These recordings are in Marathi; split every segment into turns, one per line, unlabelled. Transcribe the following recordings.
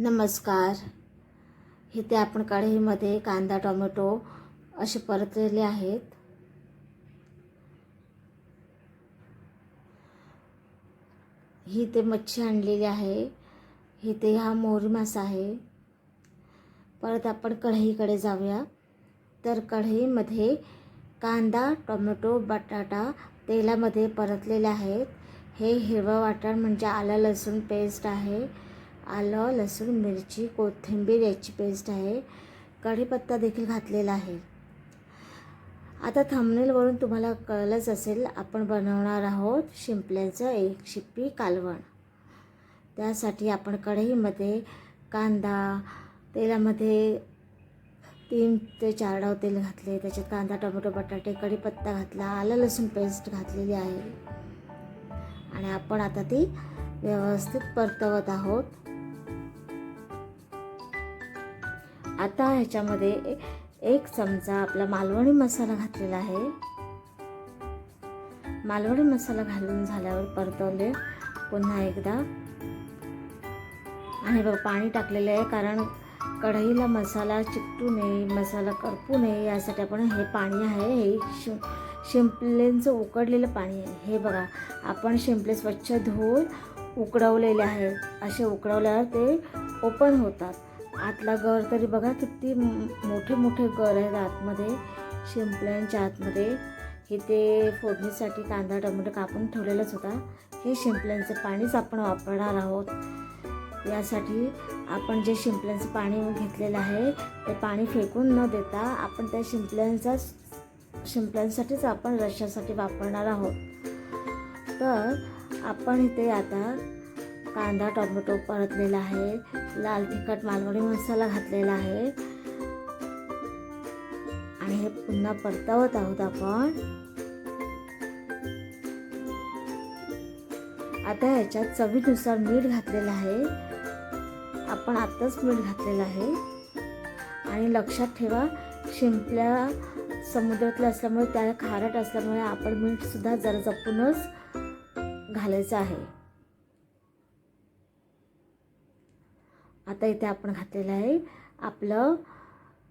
नमस्कार. इथे आपण कढईमध्ये कांदा टोमॅटो असे परतलेले आहेत. ही ते मच्छी आणलेली आहे. इथे हा मोहरी मासा आहे. परत आपण कढईकडे जाऊया. तर कढईमध्ये कांदा टोमॅटो बटाटा तेलामध्ये परतलेले आहेत. हे हिरवं वाटण म्हणजे आलं लसूण पेस्ट आहे. आलं लसूण मिरची कोथिंबीर याची पेस्ट आहे. कढीपत्ता देखील घातलेला आहे. आता थंबनेलवरून तुम्हाला कळलंच असेल आपण बनवणार आहोत शिंपल्याचं एक शिप्पी कालवण. त्यासाठी आपण कढईमध्ये कांदा तेलामध्ये तीन ते चार डाव तेल घातले त्याच्यात कांदा टोमॅटो बटाटे कढीपत्ता घातला आलं लसूण पेस्ट घातलेली आहे. आणि आपण आता ती व्यवस्थित परतवत आहोत. आता ह्याच्यामध्ये एक चमचा आपला मालवणी मसाला घातलेला आहे. मालवणी मसाला घालून झाल्यावर परतवले. पुन्हा एकदा. आणि बघ पाणी टाकलेलं आहे कारण कढईला मसाला चिकटू नये मसाला करपू नये यासाठी आपण हे पाणी आहे हे शि शिंपलेंचं उकडलेलं पाणी आहे. हे बघा आपण शिंपले स्वच्छ धुवून उकडवलेले आहेत असे उकडवल्यावर ते ओपन होतात. आतला गर तरी बघा किती मोठे मोठे गर आहेत आतमध्ये शिंपल्यांच्या आतमध्ये. इथे फोडणीसाठी कांदा टोमॅटो कापून ठेवलेलाच होता. हे शिंपल्यांचं पाणीच आपण वापरणार आहोत. यासाठी आपण जे शिंपल्यांचं पाणी घेतलेलं आहे ते पाणी फेकून न देता आपण त्या शिंपल्यांचा शिंपल्यांसाठीच आपण रश्श्यासाठी वापरणार आहोत. तर आपण इथे आता कांदा टोमॅटो परतलेला आहे. लाल तिखट मालवणी मसाला घातलेला आहे. आणि हे पुन्हा परतावत आहोत आपण. आता ह्याच्यात चवीनुसार मीठ घातलेलं आहे. आपण आत्ताच मीठ घातलेलं आहे. आणि लक्षात ठेवा शिंपल्या समुद्रातल्या असल्यामुळे त्या खारट असल्यामुळे आपण मीठसुद्धा जरा जपूनच घालायचं आहे. आता इथे आपण घातलेलं आहे आपलं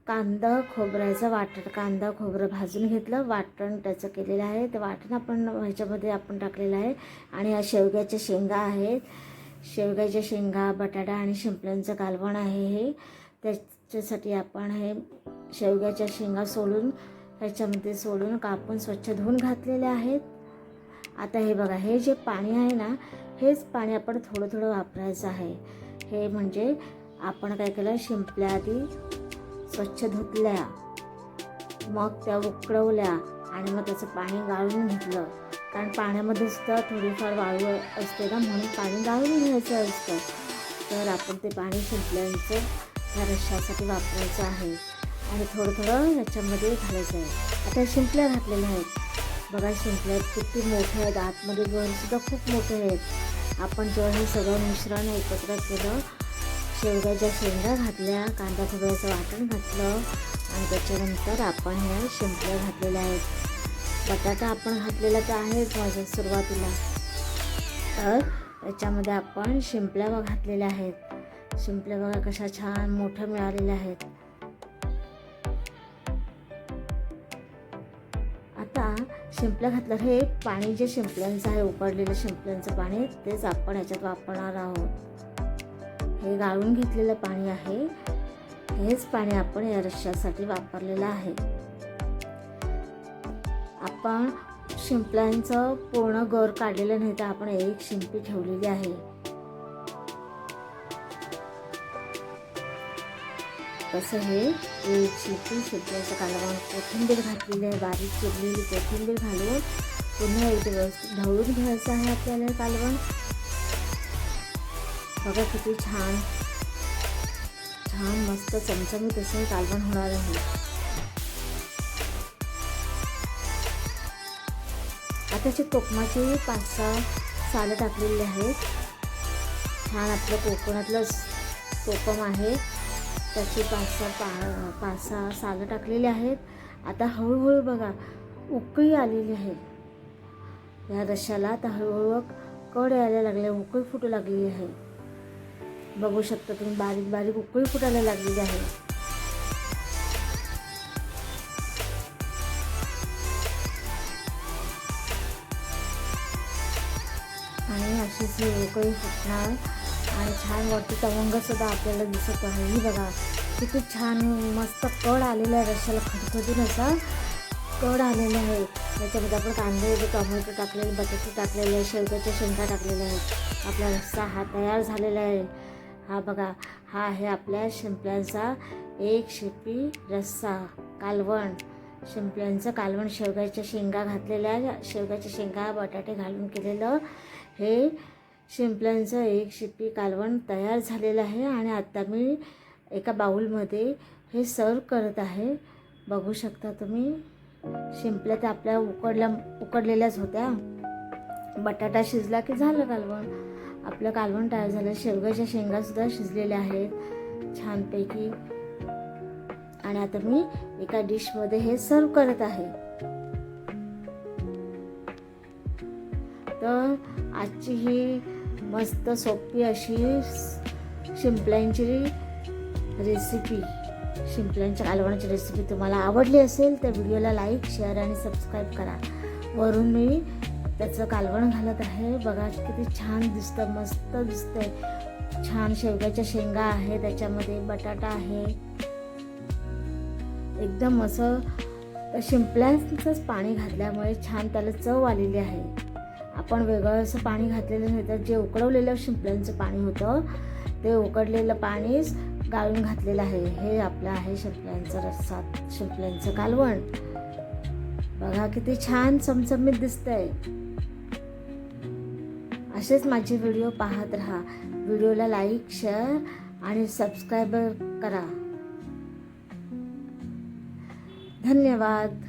कांदा खोबऱ्याचं वाटण. कांदा खोबरं भाजून घेतलं. वाटण त्याचं केलेलं आहे. ते वाटण आपण ह्याच्यामध्ये आपण टाकलेलं आहे. आणि या शेवग्याच्या शेंगा आहेत. शेवग्याच्या शेंगा बटाटा आणि शिंपल्यांचं कालवण आहे हे. त्याच्यासाठी आपण हे शेवग्याच्या शेंगा सोलून ह्याच्यामध्ये सोडून कापून स्वच्छ धुवून घातलेले आहेत. आता हे बघा हे जे पाणी आहे ना हेच पाणी आपण थोडं थोडं वापरायचं आहे. हे म्हणजे आपण काय केलं शिंपल्या आधी स्वच्छ धुतल्या मग त्या उकडवल्या आणि मग त्याचं पाणी गाळून घेतलं. कारण पाण्यामध्ये सुद्धा थोडीफार वाळू असते ना म्हणून पाणी गाळून घ्यायचं असतं. तर आपण ते पाणी शिंपल्यांचं ह्या रश्यासाठी वापरायचं आहे. आणि थोडं थोडं याच्यामध्ये घालायचं आहे. आता शिंपल्या घातलेल्या आहेत. बघा शिंपल्या किती मोठे आहेत. आतमध्ये गणसुद्धा खूप मोठे आहेत. आपण जेव्हा हे सगळं मिश्रण एकत्र केलं शेवग्याच्या शेंगा घातल्या कांदा खोबऱ्याचं वाटण घातलं आणि त्याच्यानंतर आपण ह्या शिंपल्या घातलेल्या आहेत. बटाटा आपण घातलेला तर आहेच माझ्या सुरुवातीला. तर याच्यामध्ये आपण शिंपल्या घातलेल्या आहेत. शिंपल्या बघा कशा छान मोठ्या मिळालेल्या आहेत. शिंपल्या घातलं हे पाणी जे शिंपल्यांचं आहे उकडलेलं शिंपल्यांचं पाणी तेच आपण याच्यात वापरणार आहोत. हे गाळून घेतलेलं पाणी आहे. हेच पाणी आपण या रश्श्यासाठी वापरलेलं आहे. आपण शिंपल्यांचं पूर्ण गर काढलेलं नाही तर आपण एक शिंपी ठेवलेली आहे. कसं हे एक शिंपी कालवण कोथिंबीर घातलेली आहे बारीक चिरलेली कोथिंबीर घालून पुन्हा एक व्यवस्थित ढवळून घ्यायचं आहे आपल्याला कालवण. बघा किती छान छान मस्त चमचमीत असं कालवण होणार आहे. आताचे कोकमाचे पाच सहा सालं टाकलेले आहेत. छान आपलं कोकणातलं कोकम आहे. त्याची पाच सहा पा पाच सहा सालं टाकलेली आहेत. आता हळूहळू बघा उकळी आलेली आहे. या रश्याला आता हळूहळू कड यायला लागले उकळी फुटू लागलेली आहे. बघू शकता तुम्ही बारीक बारीक उकळी फुटायला लागलेली आहे. आणि अशीच ही उकळी फुटणार आणि छान वरती तवंगसुद्धा आपल्याला दिसत आहे. ही बघा किती छान मस्त कड आलेला आहे रश्याला खडखडून असा कड आलेला आहे. त्याच्यामध्ये आपण कांदे टोमॅटो टाकलेले बटाटे टाकलेले आहे शेवग्याच्या शेंगा टाकलेल्या आहेत. आपला रस्सा हा तयार झालेला आहे. हा बघा हा आहे आपल्या शिंपल्यांचा एक शेपी रस्सा कालवण. शिंपल्यांचं कालवण शेवग्याच्या शेंगा घातलेल्या शेवग्याच्या शेंगा बटाटे घालून केलेलं हे शिंपल्यांचं एक शिपी कालवण तयार झालेलं आहे आणि आत्ता मी एका बाऊलमध्ये हे सर्व करत आहे. बघू शकता तुम्ही शिंपल्या त्या आपल्या उकडल्या उकडलेल्याच होत्या. बटाटा शिजला की झालं कालवण? आपलं कालवण तयार झालं. शेवग्याच्या शेंगासुद्धा शिजलेल्या आहेत छानपैकी. आणि आता मी एका डिशमध्ये हे सर्व करत आहे. तर आजची ही मस्त सोपी अशी शिंपल्यांची रेसिपी शिंपल्यांच्या कालवणाची रेसिपी तुम्हाला आवडली असेल तर व्हिडिओला लाईक शेअर आणि सबस्क्राईब करा. वरून मी त्याचं कालवण घालत आहे. बघा किती छान दिसतं मस्त दिसतंय. छान शेवग्याच्या शेंगा आहे त्याच्यामध्ये बटाटा आहे. एकदम असं शिंपल्यांचंच पाणी घातल्यामुळे छान त्याला चव आलेली आहे. आपण वेगळं असं पाणी घातलेलं नाही तर जे उकडवलेलं शिंपल्यांचं पाणी होतं ते उकडलेलं पाणीच गाळून घातलेलं आहे. हे आपलं आहे शिंपल्यांचं रस्सा शिंपल्यांचं कालवण. बघा किती छान चमचमीत दिसतंय. असेच माझे व्हिडिओ पाहत राहा. व्हिडिओला लाईक शेअर आणि सबस्क्राईबर करा. धन्यवाद.